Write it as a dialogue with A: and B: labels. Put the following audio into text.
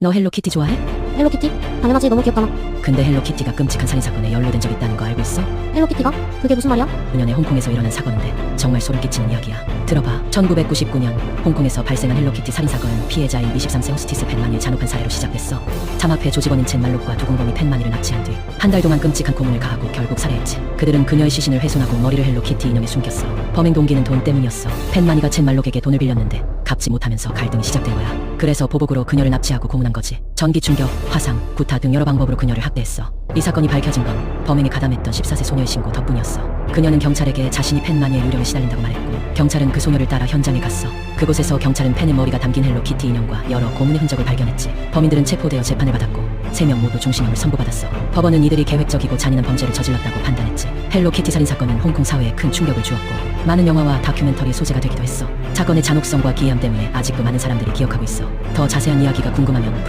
A: 너 헬로키티 좋아해?
B: 헬로키티? 당연하지 너무 귀엽잖아
A: 근데 헬로키티가 끔찍한 살인 사건에 연루된 적 있다는 거 알고 있어?
B: 헬로키티가? 그게 무슨 말이야?
A: 9년에 홍콩에서 일어난 사건인데 정말 소름 끼치는 이야기야. 들어봐. 1999년 홍콩에서 발생한 헬로키티 살인 사건은 피해자인 23세 호스티스 펜만이의 잔혹한 사례로 시작됐어. 잠합회 조직원인 첸 말록과 두 공범이 펜만이를 납치한 뒤 한 달 동안 끔찍한 고문을 가하고 결국 살해했지. 그들은 그녀의 시신을 훼손하고 머리를 헬로키티 인형에 숨겼어. 범행 동기는 돈 때문이었어. 펜만이가 첸 말록에게 돈을 빌렸는데 갚지 못하면서 갈등이 시작된 거야. 그래서 보복으로 그녀를 납치하고 고문한 거지. 전기 충격, 화상, 구타 등 여러 방법으로 그녀를 학대했어. 이 사건이 밝혀진 건 범행에 가담했던 14세 소녀의 신고 덕분이었어. 그녀는 경찰에게 자신이 펜만이의 유령에 시달린다고 말했고 경찰은 그 소녀를 따라 현장에 갔어. 그곳에서 경찰은 펜의 머리가 담긴 헬로키티 인형과 여러 고문의 흔적을 발견했지. 범인들은 체포되어 재판을 받았고 세명 모두 종신형을 선고받았어. 법원은 이들이 계획적이고 잔인한 범죄를 저질렀다고 판단했지. 헬로키티 살인 사건은 홍콩 사회에 큰 충격을 주었고 많은 영화와 다큐멘터리의 소재가 되기도 했어. 사건의 잔혹성과 기이함 때문에 아직도 많은 사람들이 기억하고 있어. 더 자세한 이야기가 궁금하면